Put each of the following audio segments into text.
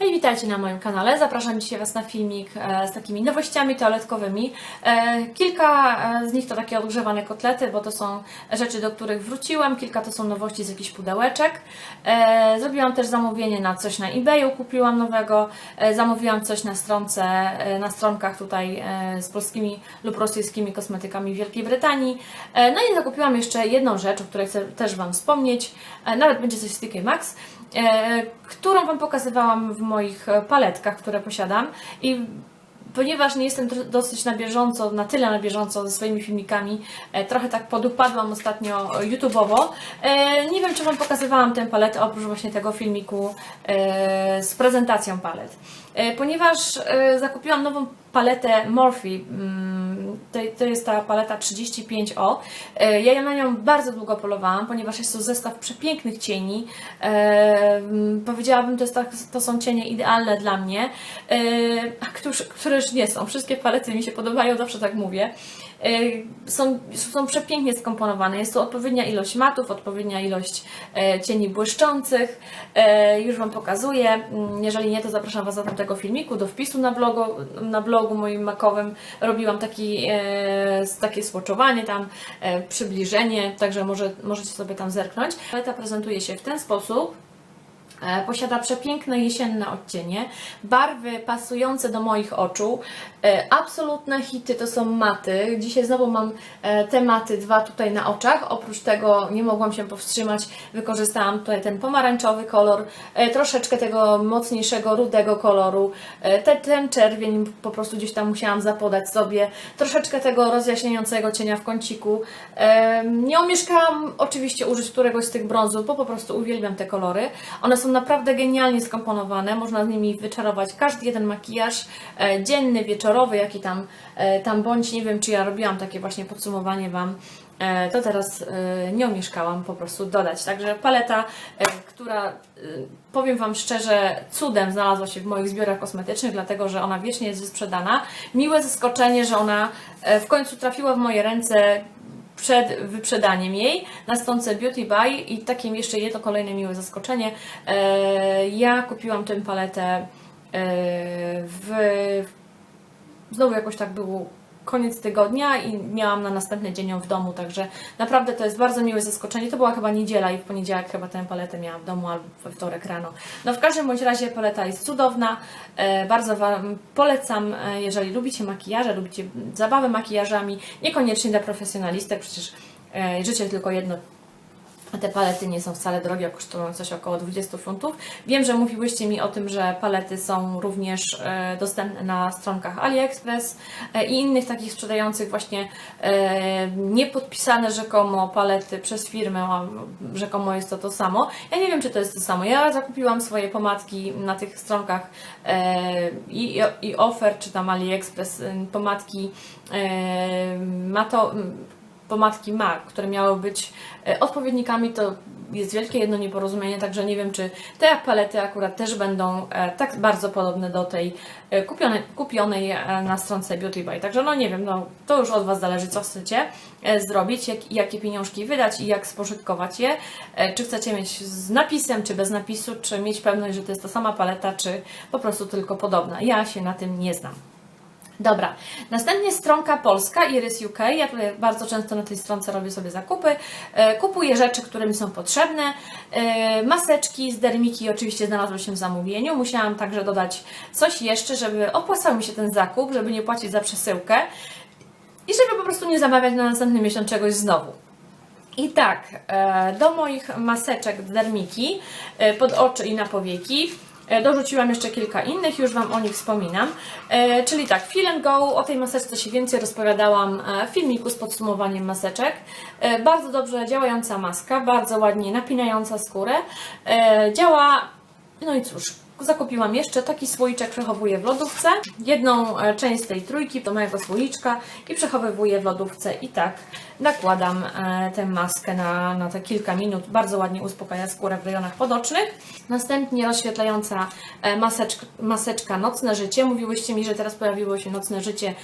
Hej, witajcie na moim kanale. Zapraszam dzisiaj Was na filmik e, z takimi nowościami toaletkowymi. E, Kilka e, z nich to takie odgrzewane kotlety, bo to są rzeczy, do których wróciłam. Kilka to są nowości z jakichś pudełeczek. Zrobiłam też zamówienie na coś na eBayu, kupiłam nowego. Zamówiłam coś na stronce, na stronkach tutaj z polskimi lub rosyjskimi kosmetykami w Wielkiej Brytanii. No i zakupiłam jeszcze jedną rzecz, o której chcę też Wam wspomnieć. Nawet będzie coś z TK Maxx którą Wam pokazywałam w moich e, paletkach, które posiadam. I ponieważ nie jestem dosyć na bieżąco, na tyle na bieżąco ze swoimi filmikami, e, trochę tak podupadłam ostatnio e, YouTube'owo. E, nie wiem, czy Wam pokazywałam tę paletę oprócz właśnie tego filmiku e, z prezentacją palet. E, ponieważ e, zakupiłam nową paletę Morphe, mm, to, jest ta paleta 35O. E, Ja na nią bardzo długo polowałam, ponieważ jest to zestaw przepięknych cieni. E, mm, Powiedziałabym, to, jest tak, to są cienie idealne dla mnie, e, a któż, nie są. Wszystkie palety mi się podobają, zawsze tak mówię. E, Są, są przepięknie skomponowane. Jest to odpowiednia ilość matów, odpowiednia ilość e, cieni błyszczących. E, Już Wam pokazuję. Mm, Jeżeli nie, to zapraszam Was do tego filmiku, do wpisu na blogu, na blogu moim makowym. Robiłam taki, e, takie swatchowanie tam, przybliżenie, także może, możecie sobie tam zerknąć. Paleta prezentuje się w ten sposób. E, Posiada przepiękne jesienne odcienie, barwy pasujące do moich oczu. E, Absolutne hity to są maty. Dzisiaj znowu mam e, te maty dwa tutaj na oczach. Oprócz tego nie mogłam się powstrzymać. Wykorzystałam tutaj ten pomarańczowy kolor, troszeczkę tego mocniejszego, rudego koloru. Te, ten czerwień po prostu gdzieś tam musiałam zapodać sobie. Troszeczkę tego rozjaśniającego cienia w kąciku. Nie omieszkałam oczywiście użyć któregoś z tych brązów, bo po prostu uwielbiam te kolory. One są naprawdę genialnie skomponowane. Można z nimi wyczarować każdy jeden makijaż, e, dzienny, wieczorowy, jaki tam, e, tam bądź. Nie wiem, czy ja robiłam takie właśnie podsumowanie Wam. E, To teraz nie omieszkałam po prostu dodać. Także paleta, która powiem Wam szczerze, cudem znalazła się w moich zbiorach kosmetycznych, dlatego że ona wiecznie jest wysprzedana. Miłe zaskoczenie, że ona w końcu trafiła w moje ręce przed wyprzedaniem jej na stronce Beauty Buy i takim jeszcze jedno kolejne miłe zaskoczenie. E, Ja kupiłam tę paletę e, w znowu jakoś tak było koniec tygodnia i miałam na następny dzień ją w domu, także naprawdę to jest bardzo miłe zaskoczenie. To była chyba niedziela i w poniedziałek chyba tę paletę miałam w domu albo we wtorek rano. No w każdym bądź razie paleta jest cudowna, e, bardzo Wam polecam, e, jeżeli lubicie makijaże, lubicie zabawę makijażami, niekoniecznie dla profesjonalistek, przecież e, życie tylko jedno te palety nie są wcale drogie, kosztują coś około 20 funtów. Wiem, że mówiłyście mi o tym, że palety są również e, dostępne na stronkach AliExpress e, i innych takich sprzedających właśnie e, niepodpisane rzekomo palety przez firmę, a rzekomo jest to to samo. Ja nie wiem, czy to jest to samo. Ja zakupiłam swoje pomadki na tych stronkach i, i offer, czy tam AliExpress, e, pomadki mato, pomadki MAC, które miały być e, odpowiednikami, to jest wielkie jedno nieporozumienie, także nie wiem, czy te palety akurat też będą e, tak bardzo podobne do tej e, kupionej, kupionej na stronce Beauty Buy. Także no nie wiem, no, to już od Was zależy, co chcecie zrobić, jak, jakie pieniążki wydać i jak spożytkować je. Czy chcecie mieć z napisem, czy bez napisu, czy mieć pewność, że to jest ta sama paleta, czy po prostu tylko podobna. Ja się na tym nie znam. Dobra, następnie stronka polska Iris UK. Ja tutaj bardzo często na tej stronce robię sobie zakupy. E, Kupuję rzeczy, które mi są potrzebne. E, Maseczki z dermiki oczywiście znalazły się w zamówieniu. Musiałam także dodać coś jeszcze, żeby opłacał mi się ten zakup, żeby nie płacić za przesyłkę i żeby po prostu nie zamawiać na następny miesiąc czegoś znowu. I tak, e, do moich maseczek z dermiki pod oczy i na powieki dorzuciłam jeszcze kilka innych, już Wam o nich wspominam. E, Czyli tak, Feel Go, o tej maseczce się więcej rozpowiadałam e, w filmiku z podsumowaniem maseczek. E, Bardzo dobrze działająca maska, bardzo ładnie napinająca skórę. E, Działa, no i cóż, Zakupiłam jeszcze taki słoiczek, przechowuję w lodówce. Jedną e, część z tej trójki do mojego słoiczka i przechowywuję w lodówce i tak nakładam e, tę maskę na, na te kilka minut. Bardzo ładnie uspokaja skórę w rejonach podocznych. Następnie rozświetlająca e, maseczka, Nocne Życie. Mówiłyście mi, że teraz pojawiło się Nocne Życie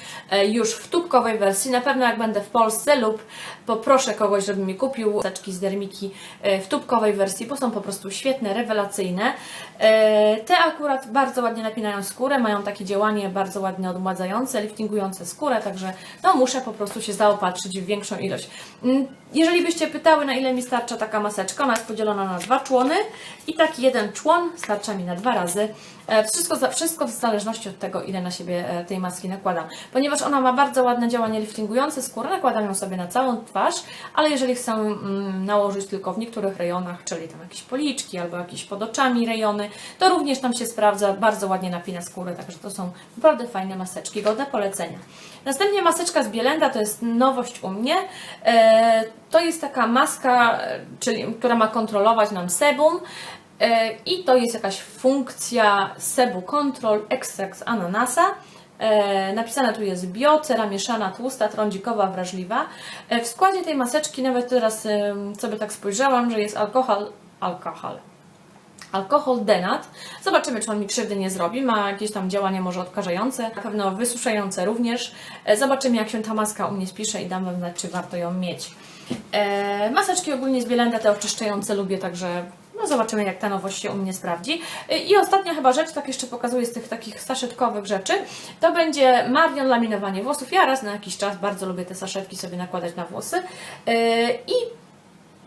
już w tubkowej wersji. Na pewno jak będę w Polsce lub poproszę kogoś, żeby mi kupił maseczki z dermiki e, w tubkowej wersji, bo są po prostu świetne, rewelacyjne. E, Te akurat bardzo ładnie napinają skórę, mają takie działanie bardzo ładnie odmładzające, liftingujące skórę, także no muszę po prostu się zaopatrzyć w większą ilość. Jeżeli byście pytały, na ile mi starcza taka maseczka, ona jest podzielona na dwa człony i taki jeden człon starcza mi na dwa razy. E, Wszystko, wszystko w zależności od tego, ile na siebie e, tej maski nakładam. Ponieważ ona ma bardzo ładne działanie liftingujące skórę, nakładam ją sobie na całą twarz, ale jeżeli chcę mm, nałożyć tylko w niektórych rejonach, czyli tam jakieś policzki albo jakieś pod oczami rejony, to również tam się sprawdza, bardzo ładnie napina skórę, także to są naprawdę fajne maseczki, godne polecenia. Następnie maseczka z Bielenda, to jest nowość u mnie. To jest taka maska, e, czyli, która ma kontrolować nam sebum. E, I to jest jakaś funkcja Sebu Control Extract z ananasa. E, napisane tu jest bio, cera mieszana, tłusta, trądzikowa, wrażliwa. W składzie tej maseczki nawet teraz sobie tak spojrzałam, że jest alkohol, alkohol, alkohol denat. Zobaczymy, czy on mi krzywdy nie zrobi. Ma jakieś tam działanie może odkażające, na pewno wysuszające również. Zobaczymy, jak się ta maska u mnie spisze i dam Wam znać, czy warto ją mieć. E, maseczki ogólnie z Bielenda, te oczyszczające lubię, także no zobaczymy, jak ta nowość się u mnie sprawdzi. E, I ostatnia chyba rzecz, tak jeszcze pokazuję z tych takich saszetkowych rzeczy, to będzie Marion laminowanie włosów. Ja raz na jakiś czas bardzo lubię te saszetki sobie nakładać na włosy. E, I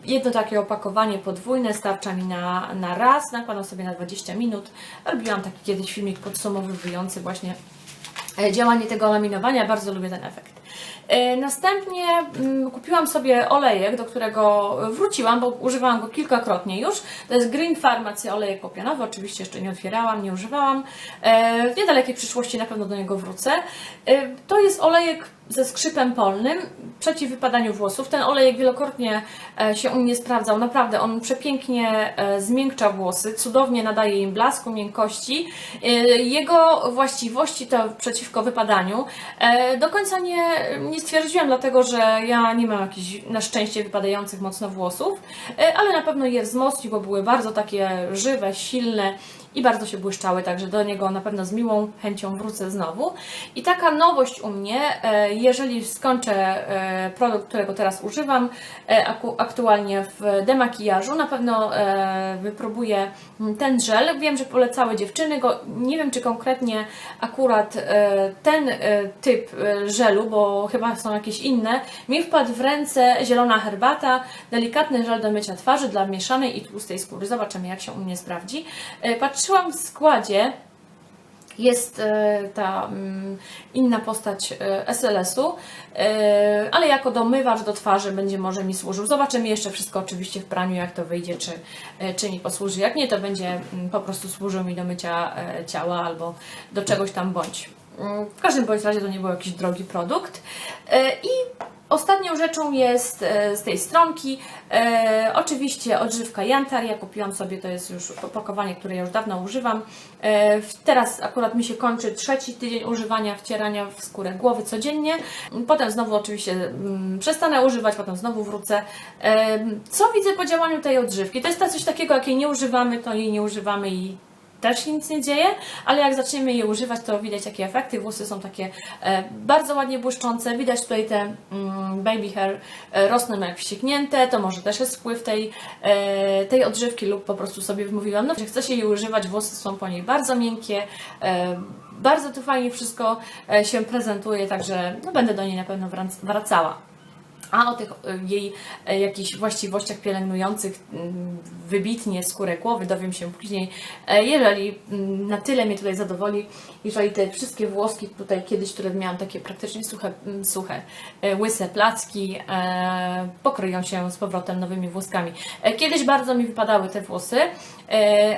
Jedno takie opakowanie podwójne starcza mi na, na raz, nakładam sobie na 20 minut. Robiłam taki kiedyś filmik podsumowujący właśnie e, działanie tego laminowania, bardzo lubię ten efekt. E, Następnie mm, kupiłam sobie olejek, do którego wróciłam, bo używałam go kilkakrotnie już. To jest Green Pharmacy olejek popionowy, oczywiście jeszcze nie otwierałam, nie używałam. E, W niedalekiej przyszłości na pewno do niego wrócę. E, To jest olejek ze skrzypem polnym przeciw wypadaniu włosów. Ten olejek wielokrotnie e, się u mnie sprawdzał. Naprawdę, on przepięknie e, zmiękcza włosy, cudownie nadaje im blasku, miękkości. E, Jego właściwości to przeciwko wypadaniu. Do końca nie, nie stwierdziłam, dlatego że ja nie mam jakichś na szczęście wypadających mocno włosów, ale na pewno je wzmocnił, bo były bardzo takie żywe, silne i bardzo się błyszczały, także do niego na pewno z miłą chęcią wrócę znowu. I taka nowość u mnie, jeżeli skończę e, produkt, którego teraz używam, e, aktualnie w demakijażu, na pewno e, wypróbuję mm, ten żel. Wiem, że polecały dziewczyny go, nie wiem czy konkretnie akurat ten typ żelu, bo chyba są jakieś inne, mi wpadł w ręce zielona herbata, delikatny żel do mycia twarzy dla mieszanej i tłustej skóry. Zobaczymy jak się u mnie sprawdzi. Patrzyłam w składzie, jest e, ta mm, inna postać e, SLS-u, e, ale jako domywacz do twarzy będzie może mi służył. Zobaczymy jeszcze wszystko oczywiście w praniu, jak to wyjdzie, czy, czy mi posłuży. Jak nie, to będzie mm, po prostu służył mi do mycia ciała albo do czegoś tam bądź. Mm, W każdym bądź razie to nie był jakiś drogi produkt. I Ostatnią rzeczą jest e, z tej stronki e, oczywiście odżywka Jantar. Ja kupiłam sobie, to jest już opakowanie, które ja już dawno używam. E, teraz akurat mi się kończy trzeci tydzień używania, wcierania w skórę głowy codziennie. Potem znowu oczywiście mm, przestanę używać, potem znowu wrócę. E, co widzę po działaniu tej odżywki? To jest to coś takiego, jak jej nie używamy, to jej nie używamy i też się nic nie dzieje, ale jak zaczniemy je używać, to widać jakie efekty. Włosy są takie e, bardzo ładnie błyszczące. Widać tutaj te mm, baby hair e, rosną jak wścieknięte. To może też jest wpływ tej, e, tej odżywki lub po prostu sobie wymówiłam, no, że chce się jej używać. Włosy są po niej bardzo miękkie. Bardzo tu fajnie wszystko się prezentuje, także no, będę do niej na pewno wrac- wracała. A o tych e, jej e, jakichś właściwościach pielęgnujących mm, wybitnie skórę głowy dowiem się później, e, jeżeli mm, na tyle mnie tutaj zadowoli, jeżeli te wszystkie włoski tutaj kiedyś, które miałam takie praktycznie suche, mm, suche łyse placki, pokryją się z powrotem nowymi włoskami. Kiedyś bardzo mi wypadały te włosy,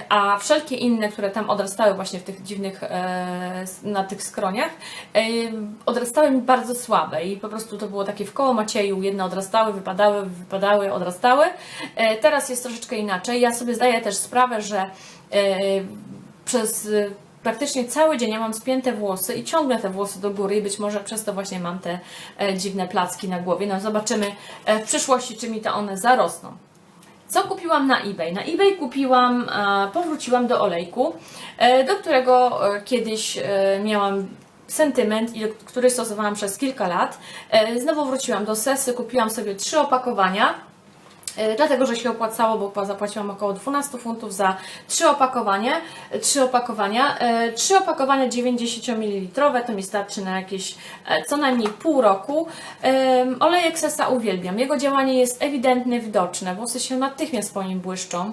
a wszelkie inne, które tam odrastały właśnie w tych dziwnych, e, na tych skroniach, e, odrastały mi bardzo słabe i po prostu to było takie w koło Macieju, jedne odrastały, wypadały, wypadały, odrastały. E, Teraz jest troszeczkę inaczej. Ja sobie zdaję też sprawę, że e, przez e, praktycznie cały dzień ja mam spięte włosy i ciągnę te włosy do góry i być może przez to właśnie mam te e, dziwne placki na głowie. No zobaczymy e, w przyszłości, czy mi to one zarosną. Co kupiłam na eBay? Na eBay kupiłam, e, powróciłam do olejku, e, do którego e, kiedyś miałam sentyment, i który stosowałam przez kilka lat. Znowu wróciłam do Sesy, kupiłam sobie trzy opakowania. E, Dlatego, że się opłacało, bo zapłaciłam około 12 funtów za trzy opakowania. e, Trzy opakowania. E, Trzy opakowania 90 ml to mi starczy na jakieś co najmniej pół roku. Em, Olejek Sesa uwielbiam. Jego działanie jest ewidentne, widoczne. Włosy się natychmiast po nim błyszczą.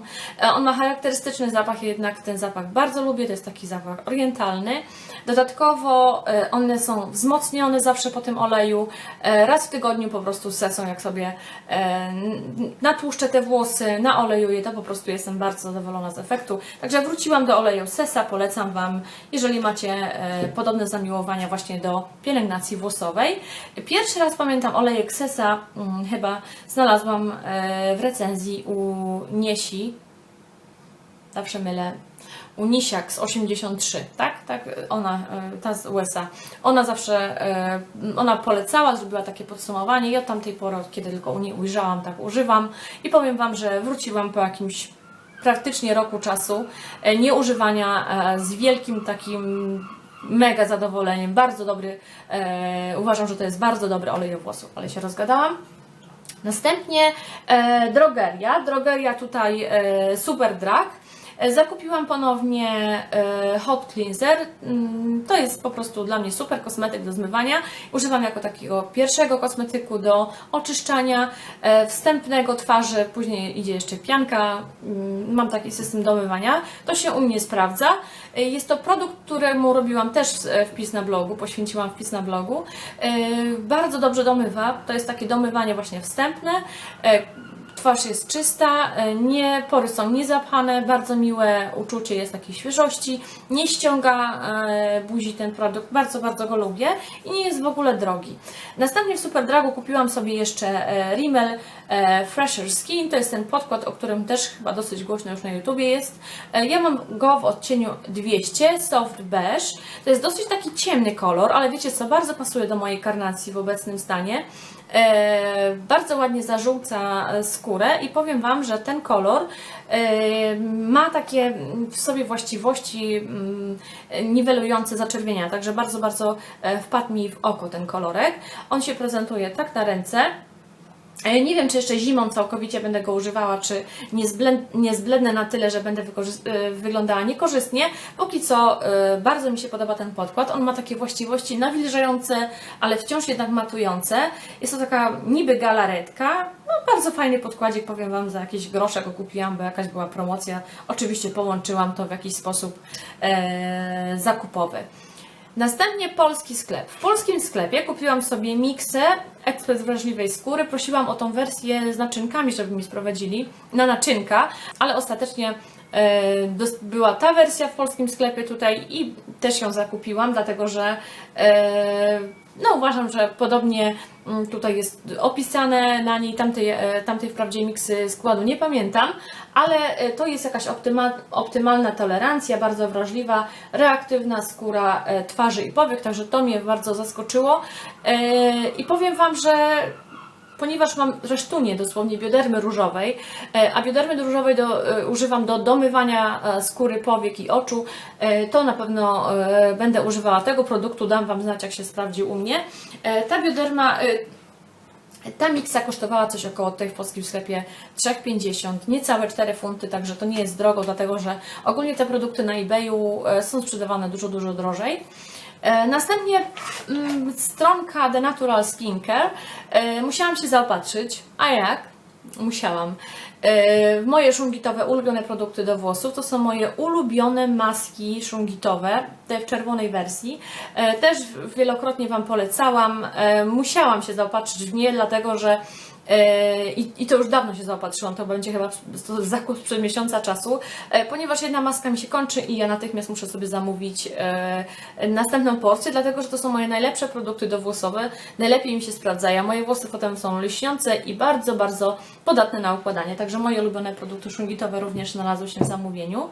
On ma charakterystyczny zapach, jednak ten zapach bardzo lubię. To jest taki zapach orientalny. Dodatkowo one są wzmocnione zawsze po tym oleju. Raz w tygodniu po prostu sesą, jak sobie e, n- natłuszczę te włosy, naolejuję, to po prostu jestem bardzo zadowolona z efektu. Także wróciłam do oleju Sesa, polecam Wam, jeżeli macie e, podobne zamiłowania właśnie do pielęgnacji włosowej. Pierwszy raz pamiętam olejek Sesa, mm, chyba znalazłam e, w recenzji u Niesi, zawsze mylę, Unisiak z 83, tak? Tak, ona, e, ta z USA. Ona zawsze, e, ona polecała, zrobiła takie podsumowanie i od tamtej pory, kiedy tylko u niej ujrzałam, tak używam. I powiem Wam, że wróciłam po jakimś praktycznie roku czasu e, nieużywania z wielkim takim mega zadowoleniem. Bardzo dobry, uważam, że to jest bardzo dobry olej do włosów, ale się rozgadałam. Następnie drogeria. Drogeria tutaj Super Drag. E, Zakupiłam ponownie e, Hot Cleanser. Mm, To jest po prostu dla mnie super kosmetyk do zmywania. Używam jako takiego pierwszego kosmetyku do oczyszczania e, wstępnego twarzy. Później idzie jeszcze pianka. Mm, Mam taki system do mywania. To się u mnie sprawdza. Jest to produkt, któremu robiłam też wpis na blogu, poświęciłam wpis na blogu. Bardzo dobrze domywa. To jest takie domywanie właśnie wstępne. Twarz jest czysta, e, nie, pory są niezapchane, bardzo miłe uczucie jest takiej świeżości, nie ściąga e, buzi ten produkt, bardzo, bardzo go lubię i nie jest w ogóle drogi. Następnie w Superdragu kupiłam sobie jeszcze e, Rimmel Fresher Skin, to jest ten podkład, o którym też chyba dosyć głośno już na YouTubie jest. Ja mam go w odcieniu 200, Soft Beige, to jest dosyć taki ciemny kolor, ale wiecie co, bardzo pasuje do mojej karnacji w obecnym stanie. E, bardzo ładnie zażółca e, skórę i powiem Wam, że ten kolor e, ma takie w sobie właściwości mm, niwelujące zaczerwienia, także bardzo, bardzo wpadł mi w oko ten kolorek. On się prezentuje tak na ręce. Nie wiem, czy jeszcze zimą całkowicie będę go używała, czy nie, zblend, nie zblednę na tyle, że będę e, wyglądała niekorzystnie. Póki co e, bardzo mi się podoba ten podkład. On ma takie właściwości nawilżające, ale wciąż jednak matujące. Jest to taka niby galaretka. No, bardzo fajny podkładzik, powiem Wam, za jakieś grosze go kupiłam, bo jakaś była promocja. Oczywiście połączyłam to w jakiś sposób e, zakupowy. Następnie polski sklep. W polskim sklepie kupiłam sobie miksę ekspres wrażliwej skóry. Prosiłam o tą wersję z naczynkami, żeby mi sprowadzili na naczynka, ale ostatecznie była ta wersja w polskim sklepie tutaj i też ją zakupiłam, dlatego że e, no uważam, że podobnie mm, tutaj jest opisane na niej tamtej, e, tamtej wprawdzie miksy składu nie pamiętam, ale e, to jest jakaś optyma, optymalna tolerancja, bardzo wrażliwa, reaktywna skóra e, twarzy i powiek, także to mnie bardzo zaskoczyło. E, i powiem Wam, że ponieważ mam resztunię dosłownie biodermy różowej, e, a biodermy różowej do, e, używam do domywania e, skóry, powiek i oczu, to na pewno będę używała tego produktu, dam Wam znać jak się sprawdził u mnie. Ta bioderma, ta miksa kosztowała coś około tej w polskim sklepie 3,50, niecałe 4 funty, także to nie jest drogo, dlatego że ogólnie te produkty na eBayu są sprzedawane dużo, dużo drożej. E, Następnie mm, stronka The Natural Skincare. E, Musiałam się zaopatrzyć. A jak? Musiałam. E, Moje szungitowe ulubione produkty do włosów to są moje ulubione maski szungitowe, te w czerwonej wersji. Też wielokrotnie Wam polecałam. Musiałam się zaopatrzyć w nie, dlatego że I, I to już dawno się zaopatrzyłam, to będzie chyba zakup sprzed miesiąca czasu, e, ponieważ jedna maska mi się kończy i ja natychmiast muszę sobie zamówić e, następną porcję, dlatego że to są moje najlepsze produkty dowłosowe, najlepiej mi się sprawdzają. Moje włosy potem są lśniące i bardzo, bardzo podatne na układanie, także moje ulubione produkty szungitowe również znalazły się w zamówieniu.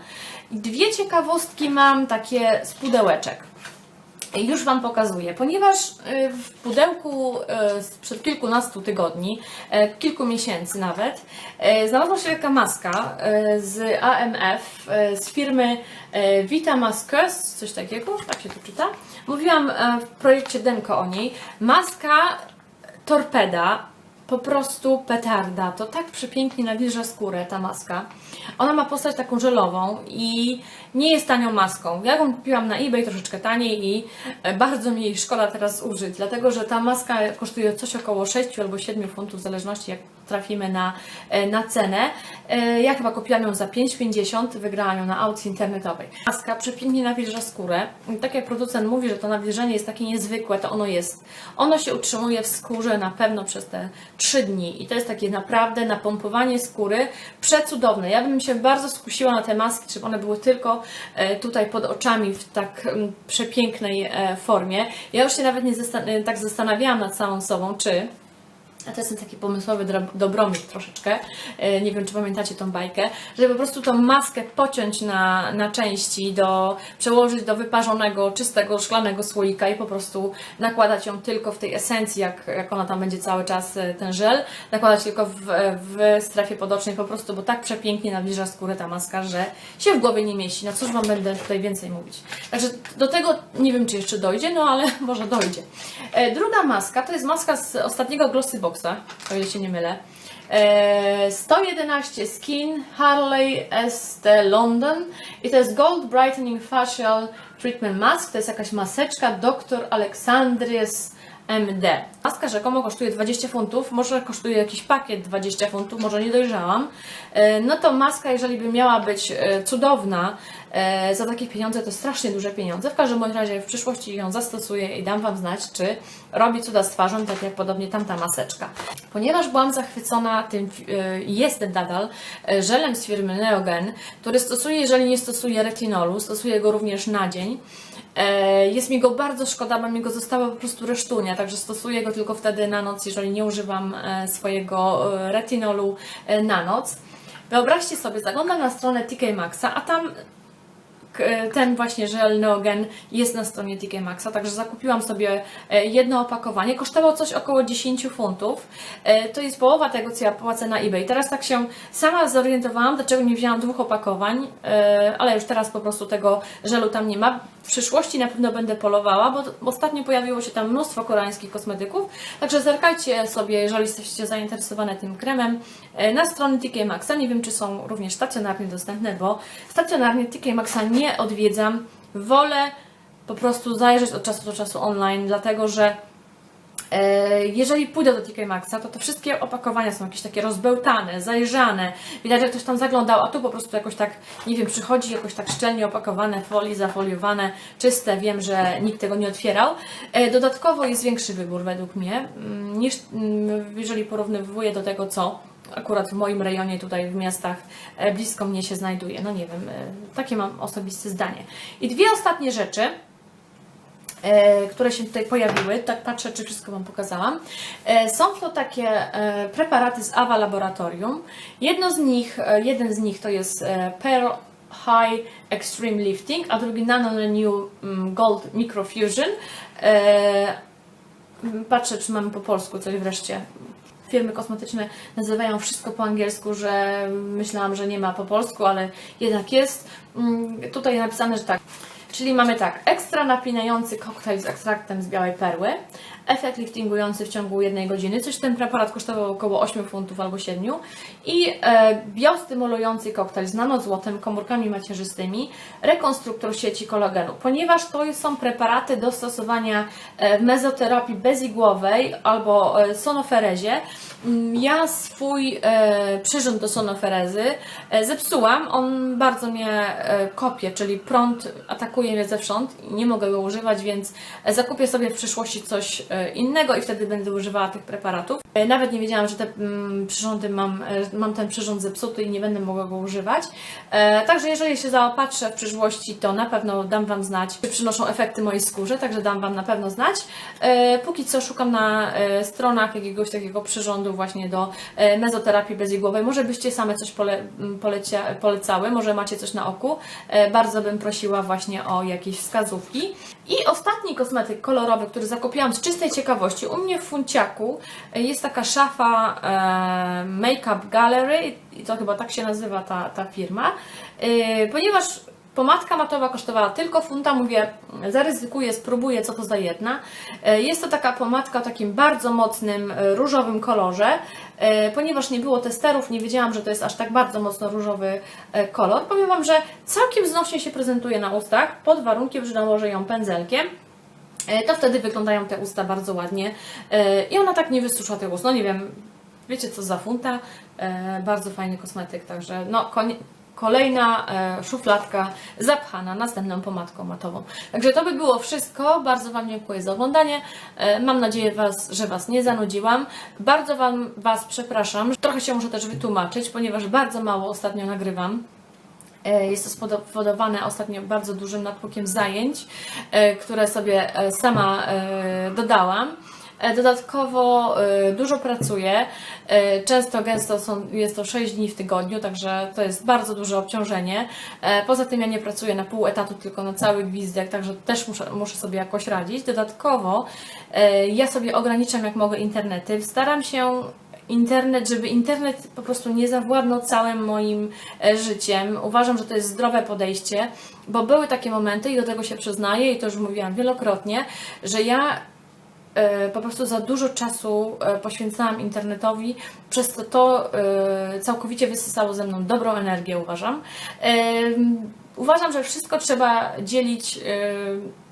Dwie ciekawostki mam takie z pudełeczek. Już Wam pokazuję, ponieważ y, w pudełku y, sprzed kilkunastu tygodni, y, kilku miesięcy nawet, y, znalazła się taka maska y, z AMF, z firmy Vita Maskers, coś takiego, tak się to czyta. Mówiłam w projekcie Denko o niej. Maska torpeda, po prostu petarda. To tak przepięknie nawilża skórę ta maska. Ona ma postać taką żelową i nie jest tanią maską. Ja ją kupiłam na eBay troszeczkę taniej i e, bardzo mi jej szkoda teraz użyć, dlatego że ta maska kosztuje coś około 6 albo 7 funtów, w zależności jak trafimy na, e, na cenę. E, Ja chyba kupiłam ją za 5,50, wygrałam ją na aukcji internetowej. Maska przepięknie nawilża skórę. I tak jak producent mówi, że to nawilżenie jest takie niezwykłe, to ono jest. Ono się utrzymuje w skórze na pewno przez te 3 dni i to jest takie naprawdę napompowanie skóry przecudowne. Ja bym się bardzo skusiła na te maski, żeby one były tylko e, tutaj pod oczami w tak przepięknej e, formie. Ja już się nawet nie zastan- e, tak zastanawiałam nad samą sobą, czy a to jest taki pomysłowy dobromir troszeczkę. E, Nie wiem, czy pamiętacie tą bajkę, żeby po prostu tą maskę pociąć na, na części, do, przełożyć do wyparzonego, czystego, szklanego słoika i po prostu nakładać ją tylko w tej esencji, jak, jak ona tam będzie cały czas, e, ten żel, nakładać tylko w, w strefie podocznej po prostu, bo tak przepięknie nawilża skórę ta maska, że się w głowie nie mieści. No cóż Wam będę tutaj więcej mówić. Także do tego nie wiem, czy jeszcze dojdzie, no ale może dojdzie. E, Druga maska to jest maska z ostatniego Glossy Boxa, o ile się nie mylę. E, 111 Skin Harley Estee London i to jest Gold Brightening Facial Treatment Mask. To jest jakaś maseczka Dr. Alexandries MD. Maska rzekomo kosztuje 20 funtów, może kosztuje jakiś pakiet 20 funtów, może nie dojrzałam. E, No to maska, jeżeli by miała być e, cudowna, e, za takie pieniądze to strasznie duże pieniądze. W każdym razie w przyszłości ją zastosuję i dam Wam znać, czy robi cuda z twarzą, tak jak podobnie tamta maseczka. Ponieważ byłam zachwycona tym, jestem nadal, żelem z firmy Neogen, który stosuję, jeżeli nie stosuję retinolu, stosuję go również na dzień. E, Jest mi go bardzo szkoda, bo mi go została po prostu resztunia, także stosuję go tylko wtedy na noc, jeżeli nie używam e, swojego e, retinolu na noc. Wyobraźcie sobie, zaglądam na stronę TK Maxa, a tam ten właśnie żel Neogen jest na stronie TK Maxa, także zakupiłam sobie e, jedno opakowanie. Kosztowało coś około 10 funtów. E, To jest połowa tego, co ja płacę na eBay. Teraz tak się sama zorientowałam, dlaczego nie wzięłam dwóch opakowań, e, ale już teraz po prostu tego żelu tam nie ma. W przyszłości na pewno będę polowała, bo ostatnio pojawiło się tam mnóstwo koreańskich kosmetyków, także zerkajcie sobie, jeżeli jesteście zainteresowane tym kremem, e, na strony TK Maxa. Nie wiem, czy są również stacjonarnie dostępne, bo stacjonarnie TK Maxa nie odwiedzam. Wolę po prostu zajrzeć od czasu do czasu online, dlatego że E, Jeżeli pójdę do TK Maxa, to te wszystkie opakowania są jakieś takie rozbełtane, zajrzane. Widać, że ktoś tam zaglądał, a tu po prostu jakoś tak, nie wiem, przychodzi jakoś tak szczelnie opakowane, folii zafoliowane, czyste. Wiem, że nikt tego nie otwierał. E, Dodatkowo jest większy wybór według mnie, mm, niż mm, jeżeli porównywuję do tego, co akurat w moim rejonie, tutaj w miastach e, blisko mnie się znajduje. No nie wiem, e, takie mam osobiste zdanie. I dwie ostatnie rzeczy e, które się tutaj pojawiły. Tak patrzę, czy wszystko Wam pokazałam. Są to takie preparaty z Ava Laboratorium. Jedno z nich, jeden z nich to jest Pearl High Extreme Lifting, a drugi Nano Renew mm, Gold Microfusion. Patrzę, czy mamy po polsku coś wreszcie. Firmy kosmetyczne nazywają wszystko po angielsku, że myślałam, że nie ma po polsku, ale jednak jest. Mm, Tutaj napisane, że tak. Czyli mamy tak, ekstra napinający koktajl z ekstraktem z białej perły, efekt liftingujący w ciągu jednej godziny, coś ten preparat kosztował około 8 funtów albo 7 i e, biostymulujący koktajl z nanozłotem, komórkami macierzystymi, rekonstruktor sieci kolagenu. Ponieważ to są preparaty do stosowania e, w mezoterapii bezigłowej albo e, sonoferezie, ja swój e, przyrząd do sonoferezy e, zepsułam. On bardzo mnie e, kopie, czyli prąd atakuje mnie zewsząd i nie mogę go używać, więc e, zakupię sobie w przyszłości coś e, innego i wtedy będę używała tych preparatów. E, nawet nie wiedziałam, że te mm, przyrządy mam, e, mam ten przyrząd zepsuty i nie będę mogła go używać. E, także jeżeli się zaopatrzę w przyszłości, to na pewno dam Wam znać, czy przynoszą efekty mojej skórze, także dam Wam na pewno znać. E, póki co szukam na e, stronach jakiegoś takiego przyrządu właśnie do e, mezoterapii bezigłowej. Może byście same coś pole, polecia, polecały, może macie coś na oku. E, bardzo bym prosiła właśnie o jakieś wskazówki. I ostatni kosmetyk kolorowy, który zakupiłam z czystej ciekawości. U mnie w Funciaku e, jest taka szafa Makeup Gallery i to chyba tak się nazywa ta, ta firma, ponieważ Pomadka matowa kosztowała tylko funta, mówię, zaryzykuję, spróbuję, co to za jedna. E, Jest to taka pomadka o takim bardzo mocnym, e, różowym kolorze. E, Ponieważ nie było testerów, nie wiedziałam, że to jest aż tak bardzo mocno różowy kolor. Powiem Wam, że całkiem znośnie się prezentuje na ustach, pod warunkiem, że nałożę ją pędzelkiem. To wtedy wyglądają te usta bardzo ładnie i ona tak nie wysusza tych ust. No nie wiem, wiecie co za funta, bardzo fajny kosmetyk, także no konie- kolejna e, szufladka zapchana następną pomadką matową. Także to by było wszystko. Bardzo Wam dziękuję za oglądanie. E, Mam nadzieję, was, że Was nie zanudziłam. Bardzo Wam Was przepraszam. Trochę się muszę też wytłumaczyć, ponieważ bardzo mało ostatnio nagrywam. E, Jest to spowodowane ostatnio bardzo dużym natłokiem zajęć, które sobie sama dodałam. E, Dodatkowo e, dużo pracuję. E, Często, gęsto są, jest to 6 dni w tygodniu, także to jest bardzo duże obciążenie. Poza tym ja nie pracuję na pół etatu, tylko na cały gwizdek, także też muszę, muszę sobie jakoś radzić. Dodatkowo ja sobie ograniczam jak mogę internety. Staram się internet, żeby internet po prostu nie zawładnął całym moim życiem. Uważam, że to jest zdrowe podejście, bo były takie momenty i do tego się przyznaję i to już mówiłam wielokrotnie, że ja po prostu za dużo czasu e, poświęcałam internetowi, przez to to e, całkowicie wysysało ze mną dobrą energię, uważam. Uważam, że wszystko trzeba dzielić e,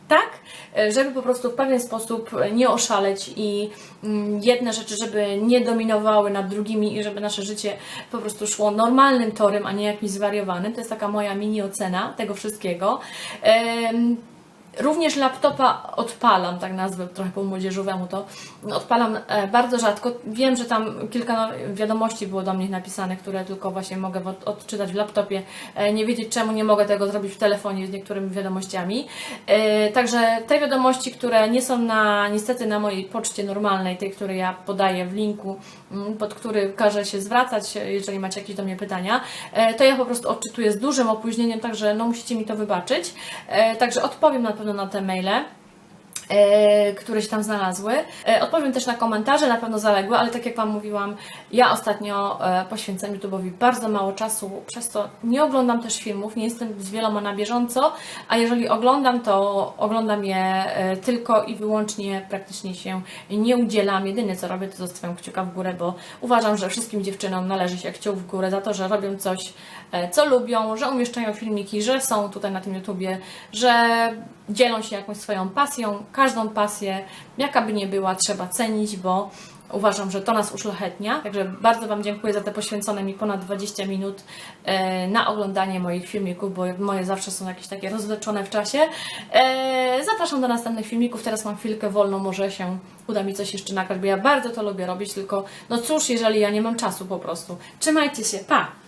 tak, e, żeby po prostu w pewien sposób nie oszaleć i mm, jedne rzeczy, żeby nie dominowały nad drugimi i żeby nasze życie po prostu szło normalnym torem, a nie jakimś zwariowanym. To jest taka moja mini ocena tego wszystkiego. Również laptopa odpalam, tak nazwę trochę po młodzieżowemu to odpalam e, bardzo rzadko. Wiem, że tam kilka wiadomości było do mnie napisane, które tylko właśnie mogę odczytać w laptopie. E, Nie wiedzieć czemu nie mogę tego zrobić w telefonie z niektórymi wiadomościami. E, Także te wiadomości, które nie są na niestety na mojej poczcie normalnej, tej, której ja podaję w linku, pod który każe się zwracać, jeżeli macie jakieś do mnie pytania, e, to ja po prostu odczytuję z dużym opóźnieniem, także no musicie mi to wybaczyć. E, Także odpowiem na pewno na te maile które się tam znalazły. E, Odpowiem też na komentarze, na pewno zaległe, ale tak jak Wam mówiłam, ja ostatnio e, poświęcam YouTube'owi bardzo mało czasu, przez to nie oglądam też filmów, nie jestem z wieloma na bieżąco, a jeżeli oglądam, to oglądam je e, tylko i wyłącznie, praktycznie się nie udzielam. Jedyne co robię, to zostawiam kciuka w górę, bo uważam, że wszystkim dziewczynom należy się kciuk w górę za to, że robią coś, e, co lubią, że umieszczają filmiki, że są tutaj na tym YouTubie, że dzielą się jakąś swoją pasją. Każdą pasję, jaka by nie była, trzeba cenić, bo uważam, że to nas uszlachetnia. Także bardzo Wam dziękuję za te poświęcone mi ponad 20 minut e, na oglądanie moich filmików, bo moje zawsze są jakieś takie rozwleczone w czasie. E, zapraszam do następnych filmików. Teraz mam chwilkę wolną, może się uda mi coś jeszcze nagrać, bo ja bardzo to lubię robić, tylko no cóż, jeżeli ja nie mam czasu po prostu. Trzymajcie się, pa!